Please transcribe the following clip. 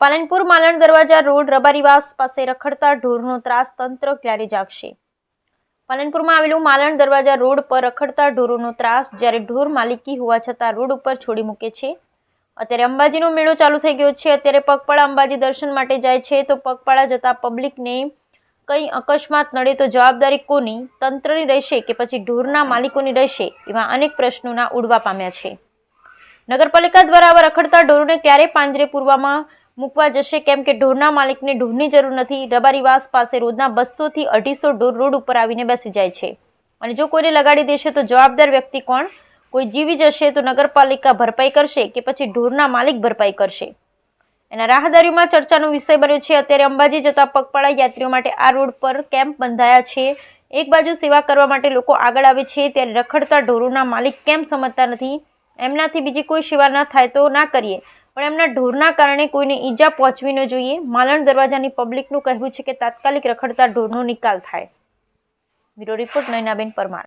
પાલનપુર માલણ દરવાજા રોડ રબારીવાસ પાસે રખડતા ઢોરનો ત્રાસ તંત્ર ક્યારે જાગશે? પાલનપુરમાં આવેલું માલણ દરવાજા રોડ પર રખડતા ઢોરોનો ત્રાસ જ્યારે ઢોર માલિકી હોવા છતાં રોડ ઉપર છોડી મૂકે છે. અત્યારે અંબાજીનો મેળો ચાલુ થઈ ગયો છે. અત્યારે પગપાળા અંબાજી દર્શન માટે જાય છે. તો પગપાળા જતા પબ્લિકને કંઈ અકસ્માત નડે તો જવાબદારી કોની? તંત્રની રહેશે કે પછી ઢોરના માલિકોની રહેશે? એવા અનેક પ્રશ્નોના ઉડવા પામ્યા છે. નગરપાલિકા દ્વારા આવા રખડતા ઢોરોને ક્યારે પાંજરે પૂરવામાં મૂકવા જશે કેમ કે ઢોરના માલિકને ઢોરની જરૂર નથી. રબારીવાસ પાસે રોજના બસોથી અઢીસો ઢોર રોડ ઉપર આવીને બેસી જાય છે. અને જો કોઈને લગાડી દેશે તો જવાબદાર વ્યક્તિ કોણ? કોઈ જીવી જશે તો નગરપાલિકા ભરપાઈ કરશે કે પછી ઢોરના માલિક ભરપાઈ કરશે? એના રાહદારીઓમાં ચર્ચાનો વિષય બન્યો છે. અત્યારે અંબાજી જતા પગપાળા યાત્રીઓ માટે આ રોડ પર કેમ્પ બંધાયા છે. એક બાજુ સેવા કરવા માટે લોકો આગળ આવે છે, ત્યારે રખડતા ઢોરોના માલિક કેમ સમજતા નથી? એમનાથી બીજી કોઈ સેવા ન થાય તો ના કરીએ. પણ એમના ઢોરના કારણે કોઈને ઈજા પહોંચવી ન જોઈએ. માલણ દરવાજાની પબ્લિકનું કહેવું છે કે તાત્કાલિક રખડતા ઢોરનો નિકાલ થાય. Bureau report Nayanaben Parmar.